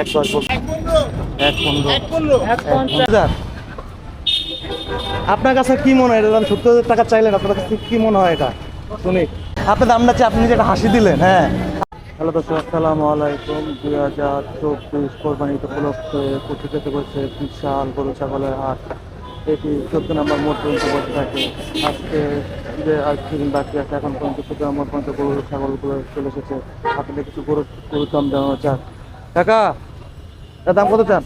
এক দশ এক পনেরো। এক হাজার। আপনার কাছে কি মনে হয় এটা? দাম সত্তর হাজার টাকা চাইলেন আপনার কাছে কি মনে হয় এটা? শুনি। আপনার দামটা চেয়ে আপনি যে একটা হাসি দিলেন হ্যাঁ। হ্যালো দর্শক আসসালামু আলাইকুম। দুই হাজার চব্বিশ কোরবানিতে উপলক্ষে প্রতিষ্ঠিত করছে বিশাল গরু ছাগলের হাট। এটি চোদ্দ নম্বর মোট পর্যন্ত বসে থাকে। আজকে ঈদের আর কিছুদিন বাকি আছে এখন পর্যন্ত চোদ্দ নম্বর পর্যন্ত গরু ছাগলগুলো চলে এসেছে। আপনাদের কিছু গরু গরুর দাম দেওয়া চান কাকা, এটার দাম কত চান?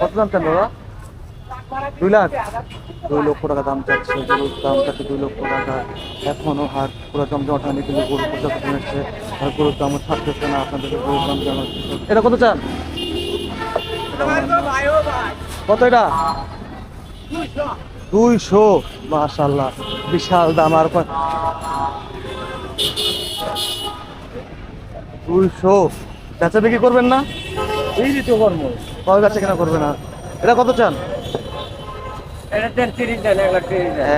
কত দাম চান দাদা দুই লাখ। দুই লক্ষ টাকা দাম চাচ্ছে, গরুর দাম চাচ্ছে দুই লক্ষ টাকা। এখনও হাট পুরো জমজমাট হয়নি, কিন্তু গরু প্রচুর এসছে আর গরুর দামও ছাড়তেছে না, আপনাদেরকে গরুর দাম জানাচ্ছি এটা কত চান? কত এটা? দুইশো। মাশাল্লাহ বিশাল দাম। আর দুইশো। বেচা বিক্রি করবেন না? এই দিতে কর্ম। কবে বেচা কেনা করবে না? এটা কত চান?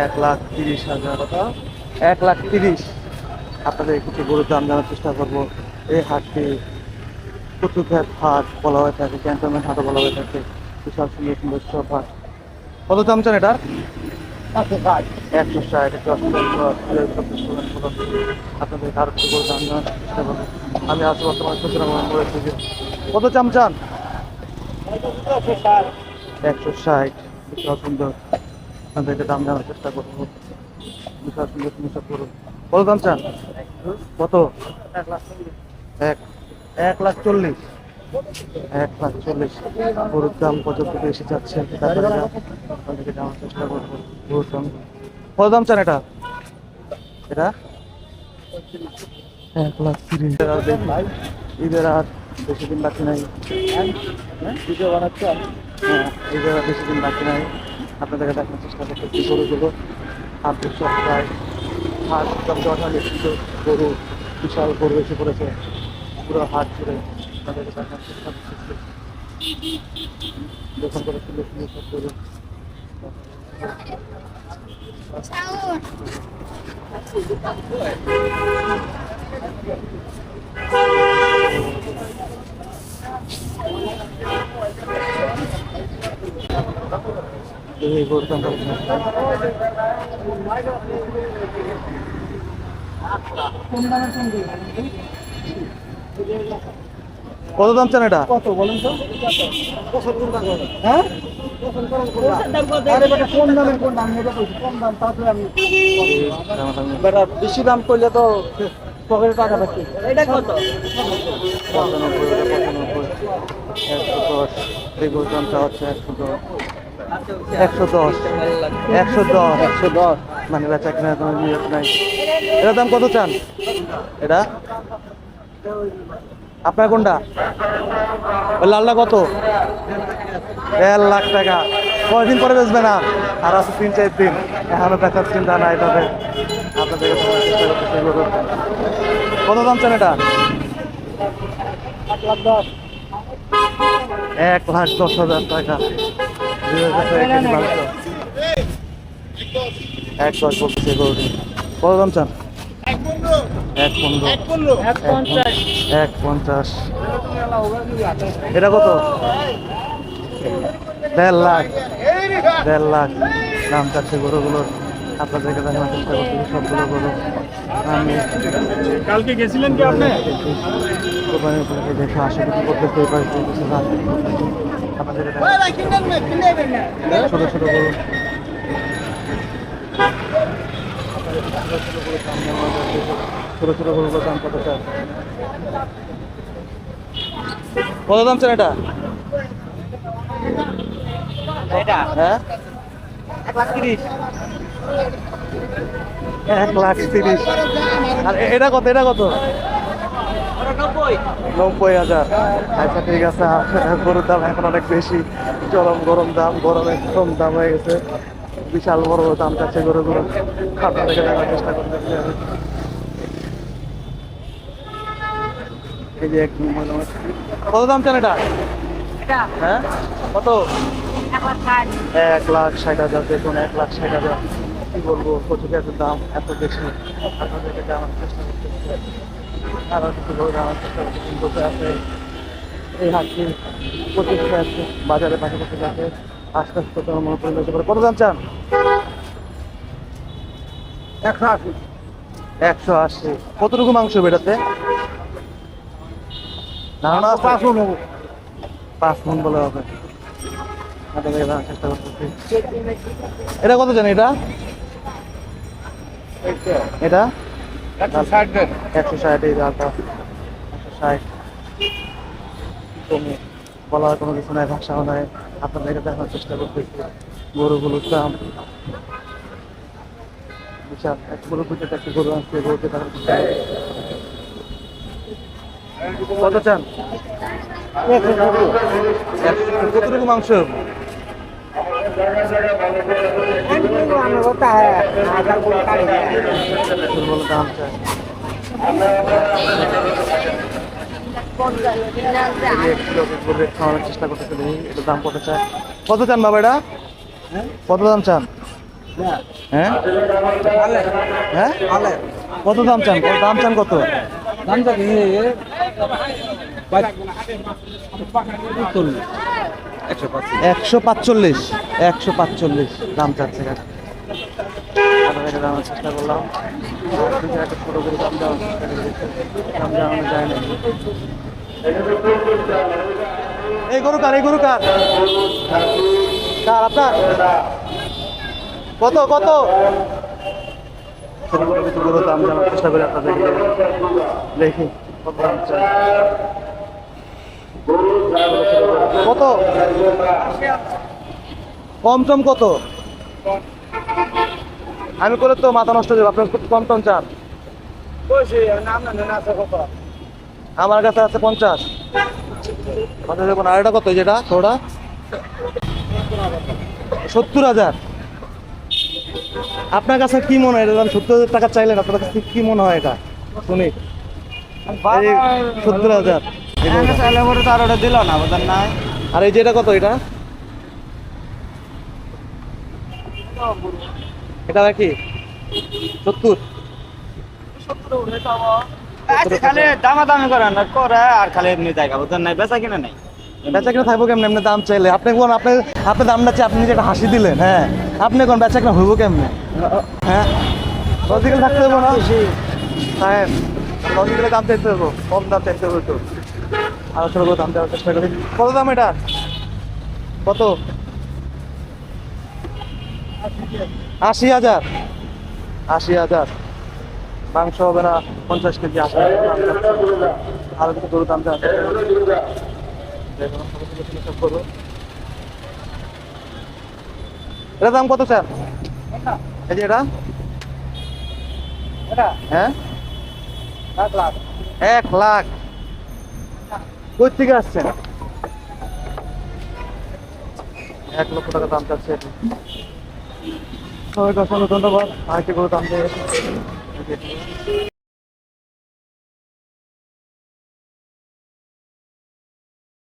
এক লাখ তিরিশ হাজার এক লাখ তিরিশ। আপনাদের কিছু গরুর দাম জানার চেষ্টা করব। এই হাটটি কুতুবঘাট হাট বলা হয়ে থাকে ক্যান্টনমেন্ট হাটও বলা হয়ে থাকে। বিশাল সুন্দর সুন্দর সব হাট। কত দাম চান এটার? একশো ষাট একশো আপনাদের আরও কিছু গরুর দাম জানার চেষ্টা করব। আমি আছি বর্তমানে গ্রহণ যে কত চাম চান? একশো ষাট। বিশাল সুন্দর। আপনাদেরকে দাম জানার চেষ্টা করব। বিশাল সুন্দর সব করুন কত দাম চান? কত? এক। এক লাখ চল্লিশ। এক লাখ চল্লিশ। গরুর দাম থেকে এসে যাচ্ছে আপনাদেরকে জানার চেষ্টা করব। গরুর দাম। কত দাম চান এটা? এটা? এক লাখ তিরিশ ঈদের আর বেশি দিন বাকি নাই। ভিডিও বানাচ্ছেন হ্যাঁ ঈদের আর বেশি দিন বাকি নাই। আপনাদেরকে দেখার চেষ্টা করতেছি গরুগুলো। হাত সপ্তাহে হাট জমজমাট কিন্তু গরু বিশাল গরু এসে পড়েছে। পুরো হাট জুড়ে আপনাদেরকে দেখার চেষ্টা করতেছি দেখুন করে সুন্দর সুন্দর সব গরু। দাম কত? দাম চান এটা? কত বলেন তো? হ্যাঁ? কোন দামের কোন দাম? কোন দাম তারপরে আমি বেটা বেশি দাম করলে তো পকেটে টাকা পাচ্ছি এটা কত? পঁচানব্বই পঁচানব্বই একশো দশ হচ্ছে একশো দশ একশো দশ একশো দশ। একশো দশ মানে বেচা কিনা তোমার নাই। এটার দাম কত চান? এটা? আপনার কোনটা? ওই লালটা কত? দেড় লাখ টাকা। কয়দিন পরে বেচবে না? আর আছে তিন চার দিন। এখনও বেচার চিন্তা নাই তবে আপনাদেরকে কত দাম চান এটা? এক লাখ দশ লাখ হাজার টাকা এক দশ বলছে গরুটি কত দাম চান? এক পনেরো। এক পঞ্চাশ। এটা কত? দেড় লাখ। দেড় লাখ। দাম চাচ্ছে গরুগুলোর। আপনাদেরকে দেখানোর চেষ্টা করতেছি সবগুলো গরু। কালকে গেছিলেন কি আপনি? উপলক্ষে দেখে আশা করি করতেছি এই পাশে দেখানোর ছোট ছোট গরু ছোট ছোট গরুগুলোর দাম কত দাম চান এটা? এটা? হ্যাঁ? এক লাখ তিরিশ। এক লাখ তিরিশ। আর এটা কত এটা কত? নব্বই হাজার। আচ্ছা ঠিক আছে। গরুর দাম এখন অনেক বেশি। চরম গরম দাম গরমে কম দাম হয়ে গেছে। বিশাল বড় দাম চাচ্ছে গরুগুলো। আপনাদেরকে দেখার চেষ্টা করতেছি আমি। এই যে এক কত দাম চান এটা। হ্যাঁ? কত? এক লাখ ষাট। এক লাখ ষাট হাজার দেখুন এক লাখ ষাট হাজার। কি বলব? কচু পেঁয়াজের দাম এত বেশি। আপনাদেরকে জানার বাজারে পাশাপাশি আস্তে আস্তে তো মনে করে কত দাম চান? একশো আশি। একশো আশি। কতটুকু মাংস নেব পাঁচ মন বলে হবে। হাতে এটা কত জানি এটা? এটা? একশো ষাট এই জালটা একশো ষাট। কমে বলা হয় কোনো কিছু নাই ভাষাও নাই। আপনাদেরকে দেখানোর চেষ্টা করতেছি। গরুগুলোর দাম। বিশাল। এক গরু পিছনে একটা গরু গরুকে দেখার চেষ্টা কত চান? কতটুকু মাংস? চেষ্টা করতেছি এটার দাম কত চায় কত চান বাবা এটা কত দাম চান? হ্যাঁ হ্যাঁ কত দাম চান দাম চান কত দাম যাবে একশো পাঁচচল্লিশ। একশো পাঁচচল্লিশ। দাম চেষ্টা করে না এই গরু কার, এই কার? কার আপনার? কত কত? ছোট ছোট কিছু গরু দাম জানার চেষ্টা করি আপনাদেরকে। দেখি কত দাম চাই। কত? কম টম কত? আমি করে তো মাথা নষ্ট যাবে। আপনার কম টম চান? আমার কাছে আছে পঞ্চাশ। পঞ্চাশ দেখুন আর এটা কত? যেটা থোড়া সত্তর হাজার। আপনার কাছে কি মনে হয়? এটা সত্তর হাজার টাকা চাইলেন আপনার কাছে কি মনে হয় এটা? শুনি। সত্তর হাজার। ওটা দিল না বোঝেন নাই। আর এই যেটা কত এটা? এটা সত্তর। খালি দামাদামি করেন না করে আর খালি এমনি জায়গা বোঝেন নাই? বেচা কিনা নাই? বেচা কিনা থাকব কেমনে? এমনি দাম চাইলে। আপনি কোন আপনি আপনি দামটা চাই আপনি যে হাসি দিলেন হ্যাঁ? আপনি কোন বেচা কিনা হইব কেমনে? হ্যাঁ? লজিক্যাল থাকতে হবে না? হ্যাঁ। লজিক্যালে দাম চাইতে হবে কম দাম চাইতে হবে আলোচনা করে দাম দেওয়ার চেষ্টা করি। কত দাম এটা? কত? আশি হাজার। আশি হাজার। মাংস হবে না পঞ্চাশ কেজি আশি আরও কিছু গরুর দাম চাচ্ছে এটা দাম কত স্যার? এই যে এটা? হ্যাঁ? এক লাখ। কই থেকে আসছেন? এক লক্ষ টাকা দাম চাচ্ছে। সবাইকে অসংখ্য ধন্যবাদ। আরেকটি করে দাম দিয়ে।